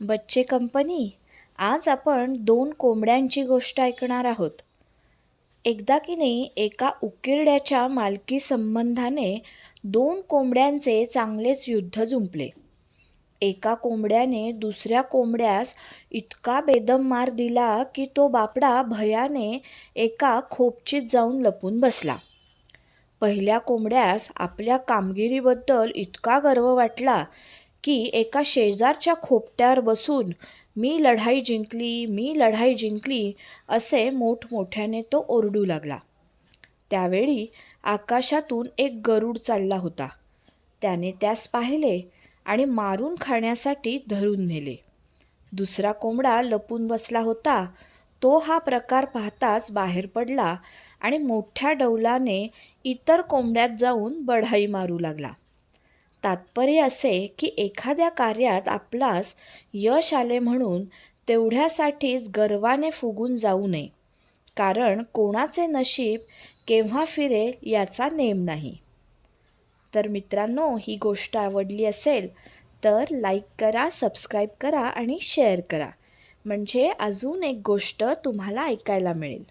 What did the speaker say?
बच्चे कंपनी आज आपण दोन कोंबड्यांची गोष्ट ऐकणार आहोत. एकदा की नाही एका उकिरड्याच्या मालकी संबंधाने दोन कोंबड्यांचे चांगलेच युद्ध जुंपले. एका कोंबड्याने दुसऱ्या कोंबड्यास इतका बेदम मार दिला की तो बापडा भयाने एका खोपचीत जाऊन लपून बसला. पहिल्या कोंबड्यास आपल्या कामगिरीबद्दल इतका गर्व वाटला की एका शेजारच्या खोपट्यावर बसून मी लढाई जिंकली मी लढाई जिंकली असे मोठमोठ्याने तो ओरडू लागला. त्यावेळी आकाशातून एक गरुड चालला होता. त्याने त्यास पाहिले आणि मारून खाण्यासाठी धरून नेले. दुसरा कोंबडा लपून बसला होता. तो हा प्रकार पाहताच बाहेर पडला आणि मोठ्या डौलाने इतर कोंबड्यात जाऊन बढाई मारू लागला. तात्पर्य असे की एखाद्या कार्यात आपलास यश आले म्हणून तेवढ्यासाठीच गर्वाने फुगून जाऊ नये. कारण कोणाचे नशीब केव्हा फिरेल याचा नेम नाही. तर मित्रांनो ही गोष्ट आवडली असेल तर लाईक करा सबस्क्राईब करा आणि शेअर करा. म्हणजे अजून एक गोष्ट तुम्हाला ऐकायला मिळेल.